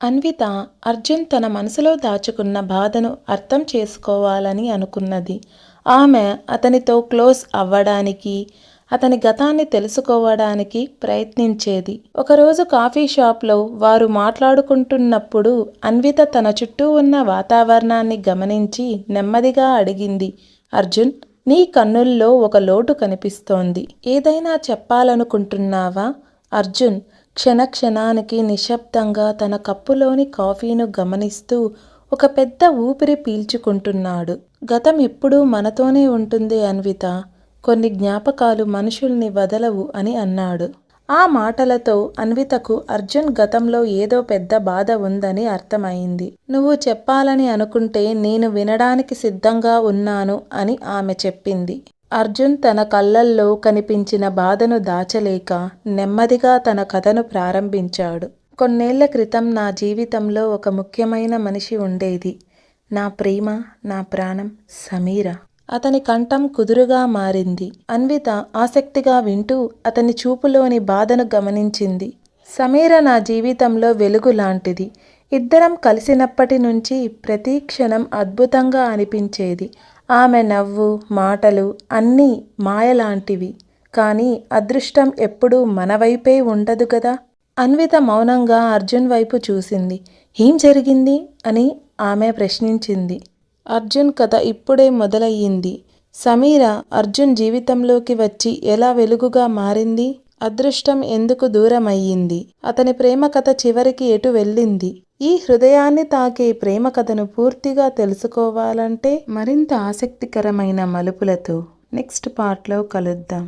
అన్విత అర్జున్ తన మనసులో దాచుకున్న బాధను అర్థం చేసుకోవాలని అనుకున్నది. ఆమె అతనితో క్లోజ్ అవ్వడానికి అతని గతాన్ని తెలుసుకోవడానికి ప్రయత్నించేది. ఒకరోజు కాఫీ షాప్లో వారు మాట్లాడుకుంటున్నప్పుడు అన్విత తన చుట్టూ ఉన్న వాతావరణాన్ని గమనించి నెమ్మదిగా అడిగింది అర్జున్ నీ కన్నుల్లో ఒక లోటు కనిపిస్తోంది. ఏదైనా చెప్పాలనుకుంటున్నావా? అర్జున్ క్షణక్షణానికి నిశ్శబ్దంగా తన కప్పులోని కాఫీను గమనిస్తూ ఒక పెద్ద ఊపిరి పీల్చుకుంటున్నాడు. గతం ఎప్పుడూ మనతోనే ఉంటుంది అన్విత. కొన్ని జ్ఞాపకాలు మనుషుల్ని వదలవు అని అన్నాడు. ఆ మాటలతో అన్వితకు అర్జున్ గతంలో ఏదో పెద్ద బాధ ఉందని అర్థమైంది. నువ్వు చెప్పాలని అనుకుంటే నేను వినడానికి సిద్ధంగా ఉన్నాను అని ఆమె చెప్పింది. అర్జున్ తన కళ్ళల్లో కనిపించిన బాధను దాచలేక నెమ్మదిగా తన కథను ప్రారంభించాడు. కొన్నేళ్ళ క్రితం నా జీవితంలో ఒక ముఖ్యమైన మనిషి ఉండేది. నా ప్రేమ నా ప్రాణం సమీర. అతని కంఠం కుదురుగా మారింది. అన్విత ఆసక్తిగా వింటూ అతని చూపులోని బాధను గమనించింది. సమీర నా జీవితంలో వెలుగు లాంటిది. ఇద్దరం కలిసినప్పటి నుంచి ప్రతి క్షణం అద్భుతంగా అనిపించేది. ఆమె నవ్వు మాటలు అన్నీ మాయలాంటివి. కానీ అదృష్టం ఎప్పుడూ మన వైపే ఉండదు కదా? అన్విత మౌనంగా అర్జున్ వైపు చూసింది. ఏం జరిగింది? అని ఆమె ప్రశ్నించింది. అర్జున్ కథ ఇప్పుడే మొదలయ్యింది. సమీర అర్జున్ జీవితంలోకి వచ్చి ఎలా వెలుగుగా మారింది? అదృష్టం ఎందుకు దూరమయ్యింది? అతని ప్రేమ కథ చివరికి ఎటు వెళ్ళింది? ఈ హృదయాన్ని తాకే ప్రేమ కథను పూర్తిగా తెలుసుకోవాలంటే మరింత ఆసక్తికరమైన మలుపులతో నెక్స్ట్ పార్ట్లో కలుద్దాం.